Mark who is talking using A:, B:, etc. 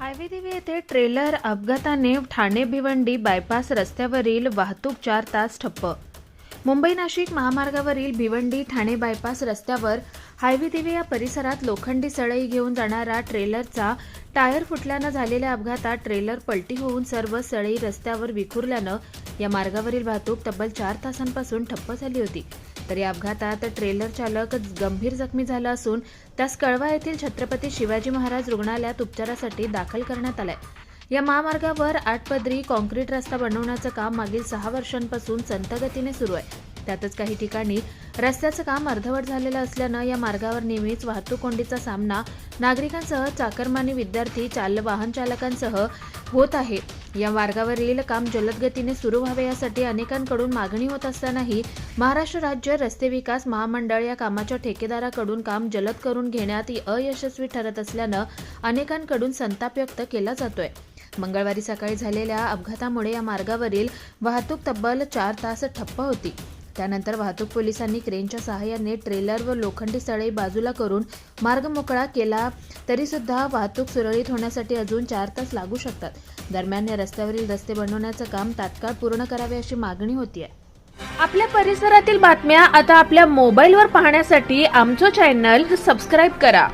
A: Highway Devi येथे trailer अपघाताने Thane Bhiwandi bypass रस्त्यावरील वाहतूक चार तास ठप्प. मुंबई नाशिक महामार्गावरील भिवंडी ठाणे बायपास रस्त्यावर हायवे देवी या परिसरात लोखंडी सळई घेऊन जाणारा ट्रेलरचा टायर फुटल्यानं झालेल्या अपघातात ट्रेलर पलटी होऊन सर्व सळई रस्त्यावर विखुरल्यानं या मार्गावरील वाहतूक तब्बल चार तासांपासून ठप्प झाली होती. तर या अपघातात ट्रेलर चालक गंभीर जखमी झाला असून त्यास कळवा येथील छत्रपती शिवाजी महाराज रुग्णालयात उपचारासाठी दाखल करण्यात आलाय. या महामार्गावर आठपदरी कॉन्क्रीट रस्ता बनवण्याचं काम मागील सहा वर्षांपासून संतगतीने सुरू आहे. त्यातच काही ठिकाणी रस्त्याचं काम अर्धवट झालेलं असल्यानं या मार्गावर नेहमीच वाहतूक कोंडीचा सामना नागरिकांसह चाकरमानी विद्यार्थी चाल वाहन चालकांसह होत आहे. या मार्गावरील काम जलद गतीने सुरू व्हावे यासाठी अनेकांकडून मागणी होत असतानाही महाराष्ट्र राज्य रस्ते विकास महामंडळ या कामाच्या ठेकेदाराकडून काम जलद करून घेण्यात अयशस्वी ठरत असल्यानं अनेकांकडून संताप व्यक्त केला जातोय. मंगळवारी सकाळी झालेल्या अपघातामुळे या मार्गावरील वाहतूक तब्बल चार तास ठप्प होती. त्यानंतर वाहतूक पोलिसांनी क्रेनच्या सहाय्याने ट्रेलर व लोखंडी सळई बाजूला करून मार्ग मोकळा केला तरी सुद्धा वाहतूक सुरळीत होण्यासाठी अजून चार तास लागू शकतात. दरम्यान या रस्त्यावरील रस्ते बनवण्याचं काम तात्काळ पूर्ण करावे अशी मागणी होतीये. आपल्या परिसरातील बातम्या आता आपल्या मोबाईलवर पाहण्यासाठी आमचं चॅनल सबस्क्राईब करा.